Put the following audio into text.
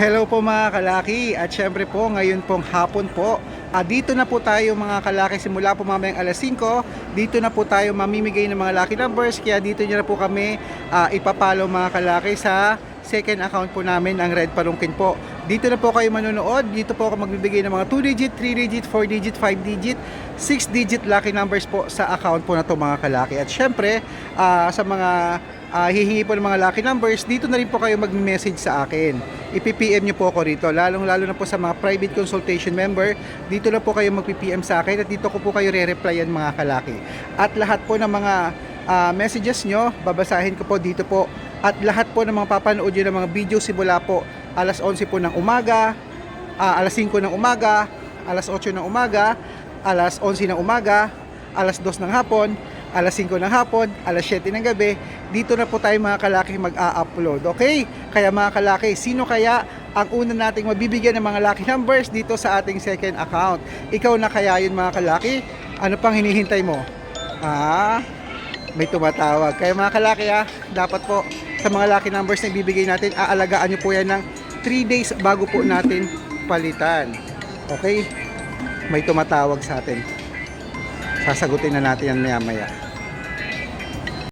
Hello po mga kalaki. At syempre po ngayon pong hapon po. Ah, dito na po tayo mga kalaki. Simula po mamayang alas 5 dito na po tayo mamimigay ng mga lucky numbers. Kaya dito nyo na po kami ah, ipapalo mga kalaki sa second account po namin ang Red Palungkin po dito na po kayo manonood dito po ako magbibigay ng mga 2 digit, 3 digit, 4 digit, 5 digit 6 digit lucky numbers po sa account po na to mga kalaki at syempre ah, sa mga ah, hihingi po ng mga lucky numbers, dito na rin po kayo mag-message sa akin. Ipi-PM nyo po ako rito, lalong-lalo na po sa mga private consultation member, dito na po kayo mag-PM sa akin at dito ko po kayo re-replyan mga kalaki. At lahat po ng mga ah, messages nyo, babasahin ko po dito po. At lahat po ng mga papanood nyo ng mga video simula po alas 11 po ng umaga, ah, alas 5 ng umaga, alas 8 ng umaga, alas 11 ng umaga, alas 2 ng hapon, alas 5 ng hapon, alas 7 ng gabi, dito na po tayo mga kalaki mag-a-upload. Okay? Kaya mga kalaki, sino kaya ang una nating mabibigyan ng mga lucky numbers dito sa ating second account? Ikaw na kaya yun mga kalaki? Ano pang hinihintay mo? Ah, may tumatawag. Kaya mga kalaki ah, dapat po sa mga lucky numbers na ibibigay natin, aalagaan nyo po yan ng 3 days bago po natin palitan. Okay? May tumatawag sa atin. Sasagutin na natin yan maya maya.